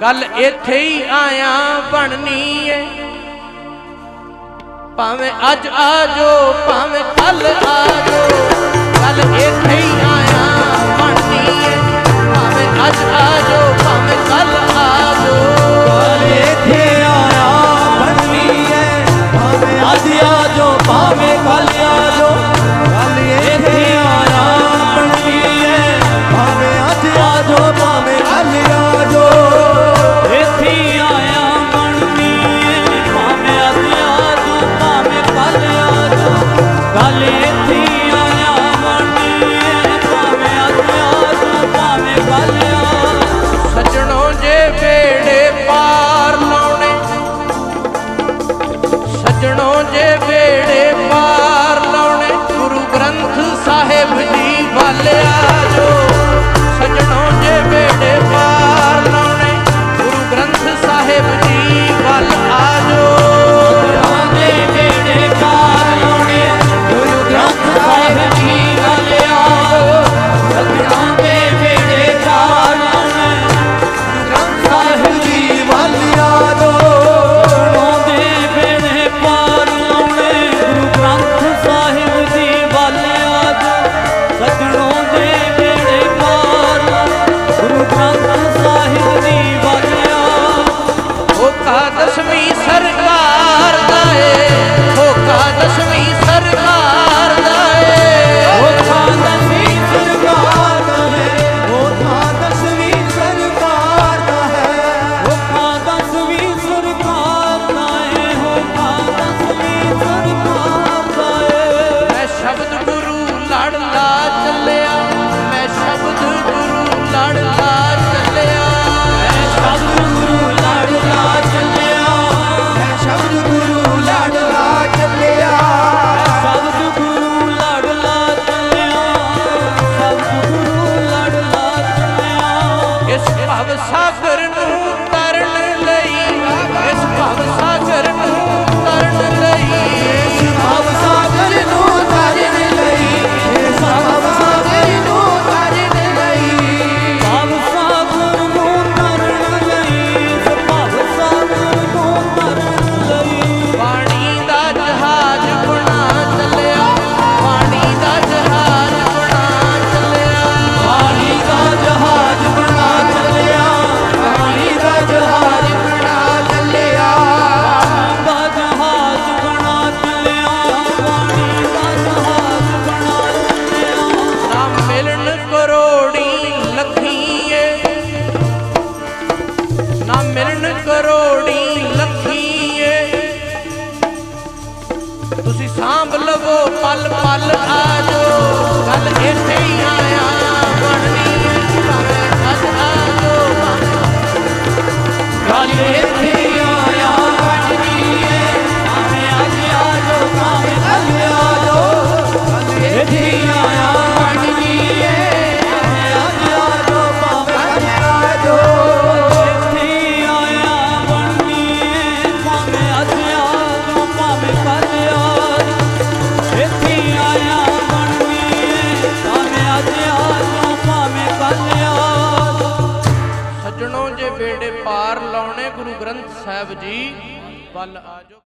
ਗੱਲ ਇੱਥੇ ਹੀ ਆਇਆ ਬਣਨੀ ਏ ਭਾਵੇਂ ਅੱਜ ਆਜੋ, ਭਾਵੇਂ ਕੱਲ ਆਜੋ, ਗੱਲ ਇੱਥੇ ਹੀ ਆਇਆ ਬਣਨੀ ਏ ਭਾਵੇਂ ਅੱਜ ਆਜੋ, ਭਾਵੇਂ ਕੱਲ ਆਜੋ। ਗੱਲ ਇੱਥੇ ਆਇਆ ਬਣਨੀ ਏ ਭਾਵੇਂ ਅੱਜ ਆਜੋ, ਭਾਵੇਂ ਕੱਲ জানো যে the sadness. ਤੁਸੀਂ ਸਾਂਭ ਲਵੋ ਪਲ ਪਲ ਆਜੋ ਗੱਲ ਇੱਥੇ ਹੀ ਆ। ਬੇੜੇ ਪਾਰ ਲਾਉਣੇ ਗੁਰੂ ਗ੍ਰੰਥ ਸਾਹਿਬ ਜੀ ਵੱਲ ਆਜੋ